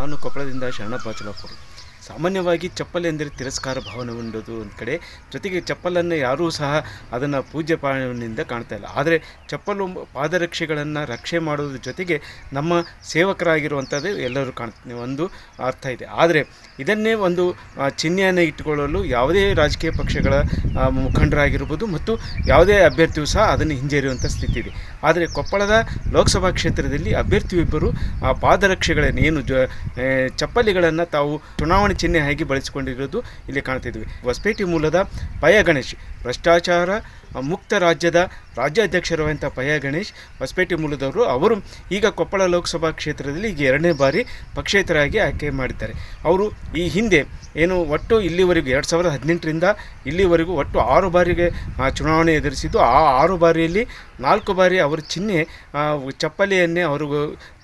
ನಾನು ಕೊಪ್ಪಳದಿಂದ ಶರಣ ಬಾಚಲಾಪುರ ಸಾಮಾನ್ಯವಾಗಿ ಚಪ್ಪಲಿ ಎಂದರೆ ತಿರಸ್ಕಾರ ಭಾವನೆ ಉಂಡದು ಒಂದು ಕಡೆ. ಜೊತೆಗೆ ಚಪ್ಪಲನ್ನು ಯಾರೂ ಸಹ ಅದನ್ನು ಪೂಜ್ಯ ಪಾಲನೆಯಿಂದ ಕಾಣ್ತಾ ಇಲ್ಲ. ಆದರೆ ಚಪ್ಪಲು ಪಾದರಕ್ಷೆಗಳನ್ನು ರಕ್ಷೆ ಮಾಡೋದ್ರ ಜೊತೆಗೆ ನಮ್ಮ ಸೇವಕರಾಗಿರುವಂಥದ್ದು ಎಲ್ಲರೂ ಕಾಣ್ ಒಂದು ಅರ್ಥ ಇದೆ. ಆದರೆ ಇದನ್ನೇ ಒಂದು ಚಿಹ್ನೆಯನ್ನು ಇಟ್ಟುಕೊಳ್ಳಲು ಯಾವುದೇ ರಾಜಕೀಯ ಪಕ್ಷಗಳ ಮುಖಂಡರಾಗಿರ್ಬೋದು ಮತ್ತು ಯಾವುದೇ ಅಭ್ಯರ್ಥಿಯು ಸಹ ಅದನ್ನು ಹಿಂಜರಿಯುವಂಥ ಸ್ಥಿತಿ ಇದೆ. ಆದರೆ ಕೊಪ್ಪಳದ ಲೋಕಸಭಾ ಕ್ಷೇತ್ರದಲ್ಲಿ ಅಭ್ಯರ್ಥಿಯೊಬ್ಬರು, ಆ ಪಾದರಕ್ಷೆಗಳನ್ನು ಏನು ಜ ಚಪ್ಪಲಿಗಳನ್ನು ತಾವು ಚುನಾವಣೆ ಚಿಹ್ನೆ ಆಗಿ ಬಳಸಿಕೊಂಡಿರೋದು ಇಲ್ಲಿ ಕಾಣ್ತಿದ್ವಿ. ಹೊಸಪೇಟೆ ಮೂಲದ ಪಯ ಗಣೇಶ್, ಭ್ರಷ್ಟಾಚಾರ ಮುಕ್ತ ರಾಜ್ಯದ ರಾಜ್ಯಾಧ್ಯಕ್ಷರಾದಂಥ ಪಯ ಗಣೇಶ್, ಹೊಸಪೇಟೆ ಮೂಲದವರು, ಅವರು ಈಗ ಕೊಪ್ಪಳ ಲೋಕಸಭಾ ಕ್ಷೇತ್ರದಲ್ಲಿ ಈಗ ಎರಡನೇ ಬಾರಿ ಪಕ್ಷೇತರಾಗಿ ಆಯ್ಕೆ ಮಾಡಿದ್ದಾರೆ. ಅವರು ಈ ಹಿಂದೆ ಏನು ಒಟ್ಟು ಇಲ್ಲಿವರೆಗೂ ಎರಡು ಸಾವಿರದ ಹದಿನೆಂಟರಿಂದ ಇಲ್ಲಿವರೆಗೂ ಒಟ್ಟು ಆರು ಬಾರಿಗೆ ಚುನಾವಣೆ ಎದುರಿಸಿದ್ದು. ಆ ಆರು ಬಾರಿಯಲ್ಲಿ ನಾಲ್ಕು ಬಾರಿ ಅವರ ಚಿಹ್ನೆ ಚಪ್ಪಲಿಯನ್ನೇ ಅವರು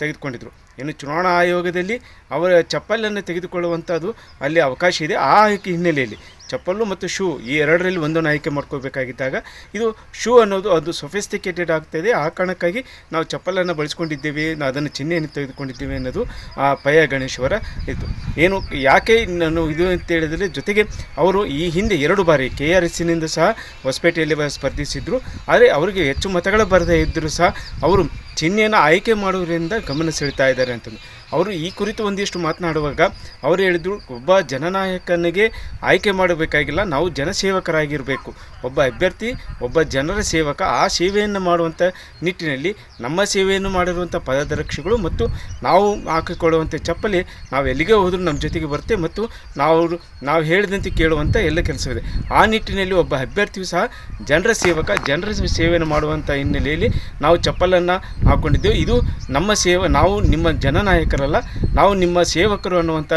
ತೆಗೆದುಕೊಂಡಿದ್ದರು ಇನ್ನು ಚುನಾವಣಾ ಆಯೋಗದಲ್ಲಿ ಅವರ ಚಪ್ಪಲನ್ನು ತೆಗೆದುಕೊಳ್ಳುವಂಥದ್ದು ಅಲ್ಲಿ ಅವಕಾಶ ಇದೆ. ಆ ಆಯ್ಕೆ ಹಿನ್ನೆಲೆಯಲ್ಲಿ ಚಪ್ಪಲು ಮತ್ತು ಶೂ ಈ ಎರಡರಲ್ಲಿ ಒಂದನ್ನು ಆಯ್ಕೆ ಮಾಡ್ಕೋಬೇಕಾಗಿದ್ದಾಗ ಇದು ಶೂ ಅನ್ನೋದು ಅದು ಸೊಫಿಸ್ಟಿಕೇಟೆಡ್ ಆಗ್ತಾಯಿದೆ ಆ ಕಾರಣಕ್ಕಾಗಿ ನಾವು ಚಪ್ಪಲನ್ನು ಬಳಸ್ಕೊಂಡಿದ್ದೇವೆ ಅದನ್ನು ಚಿಹ್ನೆಯನ್ನು ತೆಗೆದುಕೊಂಡಿದ್ದೇವೆ ಅನ್ನೋದು ಆ ಪಯ ಗಣೇಶ್ವರ ಇದು. ಏನು ಯಾಕೆ ನಾನು ಇದು ಅಂತ ಹೇಳಿದರೆ ಜೊತೆಗೆ ಅವರು ಈ ಹಿಂದೆ ಎರಡು ಬಾರಿ ಕೆ ಆರ್ ಎಸ್ಸಿನಿಂದ ಸಹ ಹೊಸಪೇಟೆಯಲ್ಲಿ ಸ್ಪರ್ಧಿಸಿದ್ರು. ಆದರೆ ಅವರಿಗೆ ಹೆಚ್ಚು ಮತಗಳು ಬರದೇ ಇದ್ದರೂ ಸಹ ಅವರು ಚಿಹ್ನೆಯನ್ನು ಆಯ್ಕೆ ಮಾಡುವುದರಿಂದ ಗಮನ ಸೆಳಿತಾ ಇದ್ದಾರೆ ಅಂತಂದು ಅವರು ಈ ಕುರಿತು ಒಂದಿಷ್ಟು ಮಾತನಾಡುವಾಗ ಅವರು ಹೇಳಿದರು ಒಬ್ಬ ಜನನಾಯಕನಿಗೆ ಆಯ್ಕೆ ಮಾಡಬೇಕಾಗಿಲ್ಲ, ನಾವು ಜನಸೇವಕರಾಗಿರಬೇಕು. ಒಬ್ಬ ಅಭ್ಯರ್ಥಿ, ಒಬ್ಬ ಜನರ ಸೇವಕ ಆ ಸೇವೆಯನ್ನು ಮಾಡುವಂಥ ನಿಟ್ಟಿನಲ್ಲಿ ನಮ್ಮ ಸೇವೆಯನ್ನು ಮಾಡಿರುವಂಥ ಪದರಕ್ಷೆಗಳು ಮತ್ತು ನಾವು ಹಾಕಿಕೊಳ್ಳುವಂಥ ಚಪ್ಪಲಿ ನಾವು ಎಲ್ಲಿಗೆ ಹೋದರೂ ನಮ್ಮ ಜೊತೆಗೆ ಬರುತ್ತೆ ಮತ್ತು ನಾವು ನಾವು ಹೇಳಿದಂತೆ ಕೇಳುವಂಥ ಎಲ್ಲ ಕೆಲಸವಿದೆ. ಆ ನಿಟ್ಟಿನಲ್ಲಿ ಒಬ್ಬ ಅಭ್ಯರ್ಥಿಯು ಸಹ ಜನರ ಸೇವಕ, ಜನರ ಸೇವೆಯನ್ನು ಮಾಡುವಂಥ ಹಿನ್ನೆಲೆಯಲ್ಲಿ ನಾವು ಚಪ್ಪಲನ್ನು ಹಾಕ್ಕೊಂಡಿದ್ದೇವೆ ಇದು ನಮ್ಮ ಸೇವೆ ನಾವು ನಿಮ್ಮ ಜನನಾಯಕರಲ್ಲ ನಾವು ನಿಮ್ಮ ಸೇವಕರು ಅನ್ನುವಂಥ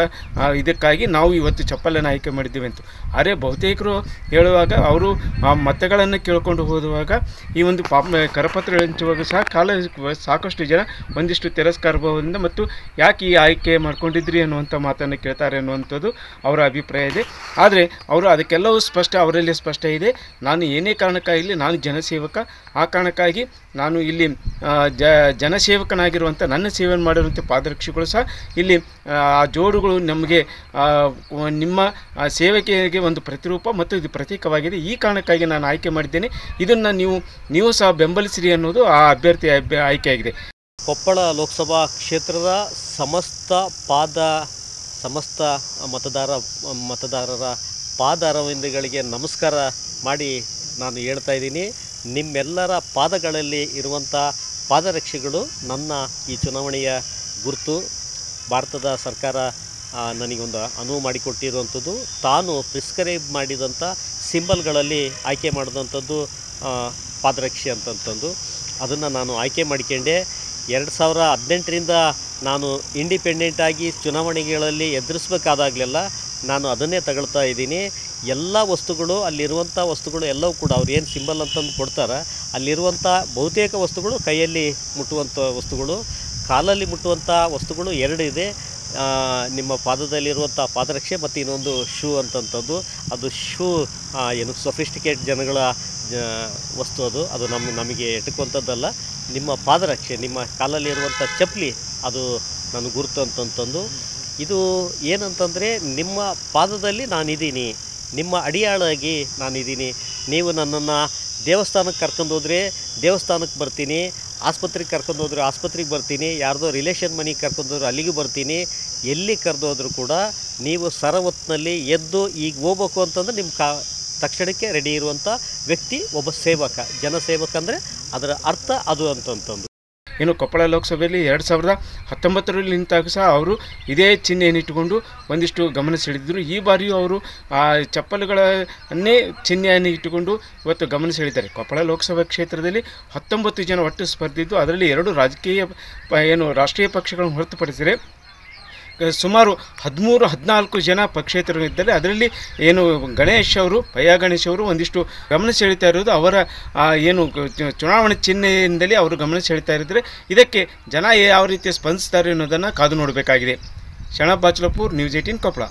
ಇದಕ್ಕಾಗಿ ನಾವು ಇವತ್ತು ಚಪ್ಪಲನ್ನು ಆಯ್ಕೆ ಮಾಡಿದ್ದೇವೆ ಅಂತ. ಆದರೆ ಬಹುತೇಕರು ಹೇಳುವಾಗ ಅವರು ಆ ಮತಗಳನ್ನು ಕೇಳ್ಕೊಂಡು ಹೋದುವಾಗ ಈ ಒಂದು ಪಾಪ ಕರಪತ್ರ ಹಂಚುವಾಗ ಸಹ ಕಾಲ ಸಾಕಷ್ಟು ಜನ ಒಂದಿಷ್ಟು ತಿರಸ್ಕಾರ ಭಾವದಿಂದ ಮತ್ತು ಯಾಕೆ ಈ ಆಯ್ಕೆ ಮಾಡ್ಕೊಂಡಿದ್ರಿ ಅನ್ನುವಂಥ ಮಾತನ್ನು ಕೇಳ್ತಾರೆ ಅನ್ನುವಂಥದ್ದು ಅವರ ಅಭಿಪ್ರಾಯ ಇದೆ. ಆದರೆ ಅವರು ಅದಕ್ಕೆಲ್ಲವೂ ಸ್ಪಷ್ಟ, ಅವರಲ್ಲಿ ಸ್ಪಷ್ಟ ಇದೆ. ನಾನು ಏನೇ ಕಾರಣಕ್ಕಾಗಲಿ ನಾನು ಜನಸೇವಕ. ಆ ಕಾರಣಕ್ಕಾಗಿ ನಾನು ಇಲ್ಲಿ ಜ, ಜನಸೇವಕನಾಗಿರುವಂಥ ನನ್ನ ಸೇವೆಯನ್ನು ಮಾಡಿರುವಂಥ ಪಾದರಕ್ಷಿಗಳು ಸಹ ಇಲ್ಲಿ, ಆ ಜೋಡುಗಳು ನಮಗೆ ನಿಮ್ಮ ಸೇವಕಿಗೆ ಒಂದು ಪ್ರತಿರೂಪ ಮತ್ತು ಇದು ಪ್ರತೀಕವಾಗಿದೆ. ಈ ಕಾರಣಕ್ಕಾಗಿ ನಾನು ಆಯ್ಕೆ ಮಾಡಿದ್ದೇನೆ. ಇದನ್ನು ನೀವು ನೀವು ಸಹ ಬೆಂಬಲಿಸಿರಿ ಅನ್ನೋದು ಆ ಅಭ್ಯರ್ಥಿ ಅಭ್ಯ, ಆಯ್ಕೆಯಾಗಿದೆ. ಕೊಪ್ಪಳ ಲೋಕಸಭಾ ಕ್ಷೇತ್ರದ ಸಮಸ್ತ ಪಾದ, ಸಮಸ್ತ ಮತದಾರ, ಮತದಾರರ ಪಾದಾರವಿಂದಗಳಿಗೆ ನಮಸ್ಕಾರ ಮಾಡಿ ನಾನು ಹೇಳ್ತಾ ಇದ್ದೀನಿ. ನಿಮ್ಮೆಲ್ಲರ ಪಾದಗಳಲ್ಲಿ ಇರುವಂಥ ಪಾದರಕ್ಷೆಗಳು ನನ್ನ ಈ ಚುನಾವಣೆಯ ಗುರುತು. ಭಾರತದ ಸರ್ಕಾರ ನನಗೊಂದು ಅನುವು ಮಾಡಿಕೊಟ್ಟಿರುವಂಥದ್ದು. ತಾನು ಪ್ರಿಸ್ಕ್ರೈಬ್ ಮಾಡಿದಂಥ ಸಿಂಬಲ್ಗಳಲ್ಲಿ ಆಯ್ಕೆ ಮಾಡಿದಂಥದ್ದು ಪಾದರಕ್ಷೆ ಅಂತಂತಂದು. ಅದನ್ನು ನಾನು ಆಯ್ಕೆ ಮಾಡಿಕೊಂಡೆ. ಎರಡು ಸಾವಿರ ಹದಿನೆಂಟರಿಂದ ನಾನು ಇಂಡಿಪೆಂಡೆಂಟಾಗಿ ಚುನಾವಣೆಗಳಲ್ಲಿ ಎದುರಿಸ್ಬೇಕಾದಾಗಲೆಲ್ಲ ನಾನು ಅದನ್ನೇ ತಗೊಳ್ತಾ ಇದ್ದೀನಿ. ಎಲ್ಲ ವಸ್ತುಗಳು, ಅಲ್ಲಿರುವಂಥ ವಸ್ತುಗಳು ಎಲ್ಲವೂ ಕೂಡ ಅವ್ರು ಏನು ಸಿಂಬಲ್ ಅಂತಂದು ಕೊಡ್ತಾರೆ, ಅಲ್ಲಿರುವಂಥ ಬಹುತೇಕ ವಸ್ತುಗಳು ಕೈಯಲ್ಲಿ ಮುಟ್ಟುವಂಥ ವಸ್ತುಗಳು. ಕಾಲಲ್ಲಿ ಮುಟ್ಟುವಂಥ ವಸ್ತುಗಳು ಎರಡು ಇದೆ. ನಿಮ್ಮ ಪಾದದಲ್ಲಿರುವಂಥ ಪಾದರಕ್ಷೆ ಮತ್ತು ಇನ್ನೊಂದು ಶೂ ಅಂತಂಥದ್ದು. ಅದು ಶೂ ಏನು ಸೊಫಿಸ್ಟಿಕೇಟ್ ಜನಗಳ ವಸ್ತು ಅದು. ಅದು ನಮ್ಮ ನಮಗೆ ಎಟುಕುವಂಥದ್ದಲ್ಲ. ನಿಮ್ಮ ಪಾದರಕ್ಷೆ, ನಿಮ್ಮ ಕಾಲಲ್ಲಿರುವಂಥ ಚಪ್ಪಲಿ, ಅದು ನನ್ನ ಗುರುತು ಅಂತಂತಂದು ಇದು ಏನಂತಂದರೆ, ನಿಮ್ಮ ಪಾದದಲ್ಲಿ ನಾನಿದ್ದೀನಿ. ನಿಮ್ಮ ಅಡಿಯಾಳಾಗಿ ನಾನಿದ್ದೀನಿ. ನೀವು ನನ್ನನ್ನು ದೇವಸ್ಥಾನಕ್ಕೆ ಕರ್ಕೊಂಡು ಹೋದರೆ ದೇವಸ್ಥಾನಕ್ಕೆ ಬರ್ತೀನಿ. ಆಸ್ಪತ್ರೆಗೆ ಕರ್ಕೊಂಡು ಹೋದ್ರೆ ಆಸ್ಪತ್ರೆಗೆ ಬರ್ತೀನಿ, ಯಾರ್ದೋ ರಿಲೇಷನ್ ಮನೆಗೆ ಕರ್ಕೊಂಡು ಹೋದ್ರೆ ಅಲ್ಲಿಗೂ ಬರ್ತೀನಿ, ಎಲ್ಲಿ ಕರೆದೋದ್ರೂ ಕೂಡ ನೀವು ಸರವತ್ನಲ್ಲಿ ಎದ್ದು ಈಗ ಹೋಗ್ಬೇಕು ಅಂತಂದ್ರೆ ನಿಮ್ಮ ಕಾ, ತಕ್ಷಣಕ್ಕೆ ರೆಡಿ ಇರುವಂಥ ವ್ಯಕ್ತಿ ಒಬ್ಬ ಸೇವಕ, ಜನಸೇವಕ ಅಂದರೆ ಅದರ ಅರ್ಥ ಅದು ಅಂತಂತಂದು. ಇನ್ನು ಕೊಪ್ಪಳ ಲೋಕಸಭೆಯಲ್ಲಿ ಎರಡು ಸಾವಿರದ ಹತ್ತೊಂಬತ್ತರಲ್ಲಿ ನಿಂತಾಗ ಸಹ ಅವರು ಇದೇ ಚಿಹ್ನೆಯನ್ನು ಇಟ್ಟುಕೊಂಡು ಒಂದಿಷ್ಟು ಗಮನ ಸೆಳೆದಿದ್ದರು ಈ ಬಾರಿಯೂ ಅವರು ಆ ಚಪ್ಪಲುಗಳನ್ನೇ ಚಿಹ್ನೆಯನ್ನು ಇಟ್ಟುಕೊಂಡು ಇವತ್ತು ಗಮನ ಸೆಳೀತಾರೆ ಕೊಪ್ಪಳ ಲೋಕಸಭಾ ಕ್ಷೇತ್ರದಲ್ಲಿ ಹತ್ತೊಂಬತ್ತು ಜನ ಒಟ್ಟು ಸ್ಪರ್ಧಿದ್ದು, ಅದರಲ್ಲಿ ಎರಡು ರಾಜಕೀಯ ಏನು ರಾಷ್ಟ್ರೀಯ ಪಕ್ಷಗಳನ್ನು ಹೊರತುಪಡಿಸಿದರೆ ಸುಮಾರು ಹದಿಮೂರು, ಹದಿನಾಲ್ಕು ಜನ ಪಕ್ಷೇತರರು ಇದ್ದಾರೆ ಅದರಲ್ಲಿ ಏನು ಗಣೇಶ್ ಅವರು, ಪಯ್ಯ ಗಣೇಶ್ ಅವರು ಒಂದಿಷ್ಟು ಗಮನ ಸೆಳೀತಾ ಇರೋದು ಅವರ ಏನು ಚುನಾವಣೆ ಚಿಹ್ನೆಯಿಂದಲೇ ಅವರು ಗಮನ ಸೆಳೀತಾ ಇದ್ದಾರೆ ಇದಕ್ಕೆ ಜನ ಯಾವ ರೀತಿ ಸ್ಪಂದಿಸ್ತಾರೆ ಅನ್ನೋದನ್ನು ಕಾದು ನೋಡಬೇಕಾಗಿದೆ. Sharanab Bachalapur news eighteen Koppal